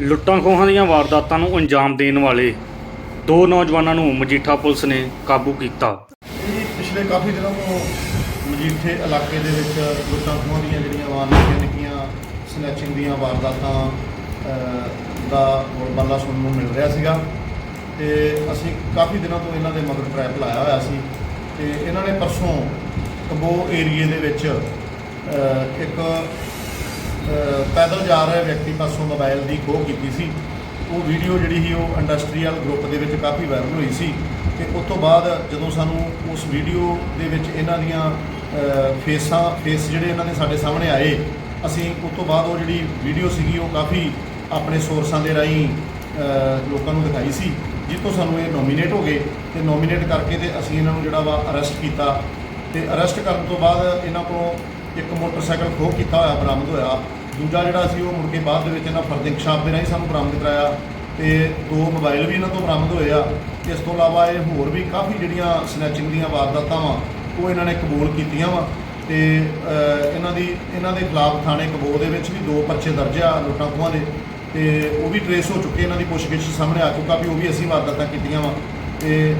ਲੁੱਟਾਂ ਖੋਹਾਂ ਦੀਆਂ ਵਾਰਦਾਤਾਂ ਨੂੰ ਅੰਜਾਮ ਦੇਣ ਵਾਲੇ ਦੋ ਨੌਜਵਾਨਾਂ ਨੂੰ ਮਜੀਠਾ ਪੁਲਿਸ ਨੇ ਕਾਬੂ ਕੀਤਾ। ਇਹ ਪਿਛਲੇ ਕਾਫੀ ਦਿਨਾਂ ਤੋਂ ਮਜੀਠੇ ਇਲਾਕੇ ਦੇ ਵਿੱਚ ਲੁੱਟਾਂ ਖੋਹਾਂ ਦੀਆਂ ਜਿਹੜੀਆਂ ਵਾਰਦਾਤਾਂ ਨਿੱਕੀਆਂ ਸਨੈਚਿੰਗ ਦੀਆਂ ਵਾਰਦਾਤਾਂ ਦਾ ਬੱਲਾ ਸੁਣਨ ਨੂੰ ਮਿਲ ਰਿਹਾ ਸੀਗਾ। ਤੇ ਅਸੀਂ ਕਾਫੀ ਦਿਨਾਂ ਤੋਂ ਇਹਨਾਂ ਦੇ ਮਗਰ ਟਰੈਪ ਲਾਇਆ ਹੋਇਆ ਸੀ। ਤੇ ਇਹਨਾਂ ਨੇ ਪਰਸੋਂ ਕਬੋ ਏਰੀਏ ਦੇ ਵਿੱਚ ਇੱਕ ਪੈਦਲ ਜਾ ਰਿਹਾ ਵਿਅਕਤੀ ਪਾਸੋਂ ਮੋਬਾਈਲ ਦੀ ਖੋਹ ਕੀਤੀ ਸੀ। ਉਹ ਵੀਡੀਓ ਜਿਹੜੀ ਸੀ ਉਹ ਇੰਡਸਟਰੀਅਲ ਗਰੁੱਪ ਦੇ ਵਿੱਚ ਕਾਫੀ ਵਾਇਰਲ ਹੋਈ ਸੀ ਤੇ ਉਸ ਤੋਂ ਬਾਅਦ ਜਦੋਂ ਸਾਨੂੰ ਉਸ ਵੀਡੀਓ ਦੇ ਵਿੱਚ ਇਹਨਾਂ ਦੀਆਂ ਫੇਸਾਂ, ਫੇਸ ਜਿਹੜੇ ਇਹਨਾਂ ਦੇ ਸਾਡੇ ਸਾਹਮਣੇ ਆਏ, ਅਸੀਂ ਉਸ ਤੋਂ ਬਾਅਦ ਉਹ ਜਿਹੜੀ ਵੀਡੀਓ ਸੀਗੀ ਉਹ ਕਾਫੀ ਆਪਣੇ ਸੋਰਸਾਂ ਦੇ ਰਾਹੀਂ ਲੋਕਾਂ ਨੂੰ ਦਿਖਾਈ ਸੀ ਜਿਸ ਤੋਂ ਸਾਨੂੰ ਇਹ ਨੋਮੀਨੇਟ ਹੋ ਗਏ ਤੇ ਨੋਮੀਨੇਟ ਕਰਕੇ ਤੇ ਅਸੀਂ ਇਹਨਾਂ ਨੂੰ ਜਿਹੜਾ ਵਾ ਅਰੈਸਟ ਕੀਤਾ। ਤੇ ਅਰੈਸਟ ਕਰਨ ਤੋਂ ਬਾਅਦ ਇਹਨਾਂ ਕੋਲੋਂ ਇੱਕ ਮੋਟਰਸਾਈਕਲ ਖੋਹ ਕੀਤਾ ਹੋਇਆ ਬਰਾਮਦ ਹੋਇਆ। ਦੂਜਾ ਜਿਹੜਾ ਸੀ, ਉਹ ਮੁੜ ਕੇ ਬਾਅਦ ਦੇ ਵਿੱਚ ਇਹਨਾਂ ਫਰਦਿੰਗ ਸ਼ਾਪ ਦੇ ਰਾਹੀਂ ਸਾਨੂੰ ਬਰਾਮਦ ਕਰਾਇਆ ਤੇ ਦੋ ਮੋਬਾਈਲ ਵੀ ਇਹਨਾਂ ਤੋਂ ਬਰਾਮਦ ਹੋਏ ਆ। ਇਸ ਤੋਂ ਇਲਾਵਾ ਇਹ ਹੋਰ ਵੀ ਕਾਫੀ ਜਿਹੜੀਆਂ ਸਨੈਚਿੰਗ ਦੀਆਂ ਵਾਰਦਾਤਾਂ ਵਾ, ਉਹ ਇਹਨਾਂ ਨੇ ਕਬੂਲ ਕੀਤੀਆਂ ਵਾ। ਤੇ ਇਹਨਾਂ ਦੀ, ਇਹਨਾਂ ਦੇ ਖਿਲਾਫ ਥਾਣੇ ਕਬੂਲ ਦੇ ਵਿੱਚ ਵੀ ਦੋ ਪਰਚੇ ਦਰਜ ਆ ਲੁੱਟਾਂ ਖੋਹਾਂ ਦੇ। ਤੇ ਉਹ ਵੀ ਟਰੇਸ ਹੋ ਚੁੱਕੇ, ਇਹਨਾਂ ਦੀ ਪੁੱਛਗਿੱਛ ਸਾਹਮਣੇ ਆ ਚੁੱਕਾ ਵੀ ਉਹ ਵੀ ਅਸੀਂ ਵਾਰਦਾਤਾਂ ਕੀਤੀਆਂ ਵਾ। ਤੇ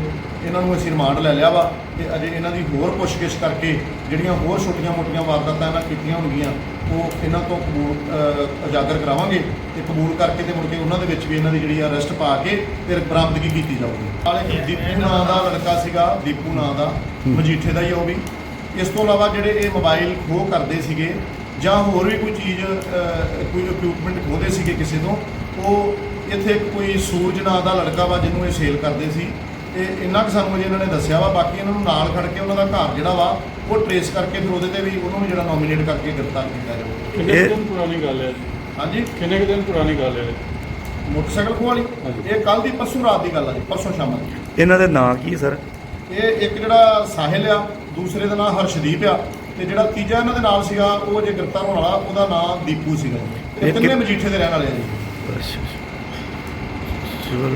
ਇਹਨਾਂ ਨੂੰ ਅਸੀਂ ਰਿਮਾਂਡ ਲੈ ਲਿਆ ਵਾ ਤੇ ਅਜੇ ਇਹਨਾਂ ਦੀ ਹੋਰ ਪੁੱਛਗਿੱਛ ਕਰਕੇ ਜਿਹੜੀਆਂ ਹੋਰ ਛੋਟੀਆਂ-ਮੋਟੀਆਂ ਵਾਰਦਾਤਾਂ ਇਹਨਾਂ ਕੀਤੀਆਂ ਹੋਣਗੀਆਂ ਉਹ ਇਹਨਾਂ ਤੋਂ ਕਬੂਲ ਉਜਾਗਰ ਕਰਾਵਾਂਗੇ ਤੇ ਕਬੂਲ ਕਰਕੇ ਤੇ ਮੁੜ ਕੇ ਉਹਨਾਂ ਦੇ ਵਿੱਚ ਵੀ ਇਹਨਾਂ ਦੀ ਜਿਹੜੀ ਅਰੈਸਟ ਪਾ ਕੇ ਫਿਰ ਬਰਾਮਦਗੀ ਕੀਤੀ ਜਾਊਗੀ। ਨਾਲ ਦੀਪੂ ਨਾਂ ਦਾ ਲੜਕਾ ਸੀਗਾ ਦੀਪੂ ਨਾਂ ਦਾ ਮਜੀਠੇ ਦਾ ਹੀ ਆ ਉਹ ਵੀ। ਇਸ ਤੋਂ ਇਲਾਵਾ ਜਿਹੜੇ ਇਹ ਮੋਬਾਈਲ ਖੋਹ ਕਰਦੇ ਸੀਗੇ ਜਾਂ ਹੋਰ ਵੀ ਕੋਈ ਚੀਜ਼ ਕੋਈ ਇਕਵਿਪਮੈਂਟ ਖੋਹਦੇ ਸੀਗੇ ਕਿਸੇ ਤੋਂ ਉਹ ਇੱਥੇ ਕੋਈ ਸੂਰਜ ਨਾਂ ਦਾ ਲੜਕਾ ਵਾ ਜਿਹਨੂੰ ਇਹ ਸੇਲ ਕਰਦੇ ਸੀ। ਤੇ ਇੰਨਾ ਕੁ ਸਾਨੂੰ ਅਜੇ ਇਹਨਾਂ ਨੇ ਦੱਸਿਆ ਵਾ ਬਾਕੀ ਇਹਨਾਂ ਨੂੰ ਨਾਲ ਖੜ ਕੇ ਉਹਨਾਂ ਦਾ ਘਰ ਜਿਹੜਾ ਵਾ ਉਹ ਟਰੇਸ ਕਰਕੇ ਫਿਰ ਉਹਦੇ ਤੇ ਵੀ ਉਹਨੂੰ ਵੀ ਜਿਹੜਾ ਨੋਮੀਨੇਟ ਕਰਕੇ ਗ੍ਰਿਫਤਾਰ ਕੀਤਾ ਜਾਊਗਾ ਕਿੰਨੇ ਇਹ- ਕੁ ਦਿਨ ਪੁਰਾਣੀ ਗੱਲ ਹੈ ਹਾਂਜੀ? ਕਿੰਨੇ ਕੁ ਦਿਨ ਪੁਰਾਣੀ ਗੱਲ ਹੈ ਮੋਟਰਸਾਈਕਲ ਖੋਹ ਵਾਲੀ। ਇਹ ਕੱਲ ਦੀ ਪਰਸੋਂ ਰਾਤ ਦੀ ਗੱਲ ਆ ਜੀ ਪਰਸੋਂ ਸ਼ਾਮ ਦੀ। ਇਹਨਾਂ ਦੇ ਨਾਂ ਕੀ ਸਰ? ਇਹ ਇੱਕ ਜਿਹੜਾ ਸਾਹਿਲ ਆ ਦੂਸਰੇ ਦਾ ਨਾਮ ਹਰਸ਼ਦੀਪ ਆ ਤੇ ਜਿਹੜਾ ਤੀਜਾ ਇਹਨਾਂ ਦੇ ਨਾਲ ਸੀਗਾ ਉਹ ਜੇ ਗ੍ਰਿਫਤਾਰ ਹੋਣ ਵਾਲਾ ਉਹਦਾ ਨਾਮ ਦੀਪੂ ਸੀਗਾ। ਇਹ ਇਹ ਤਿੰਨੇ ਮਜੀਠੇ ਦੇ ਰਹਿਣ ਵਾਲੇ ਆ ਜੀ। ਅੱਛਾ। ਚਲੋ।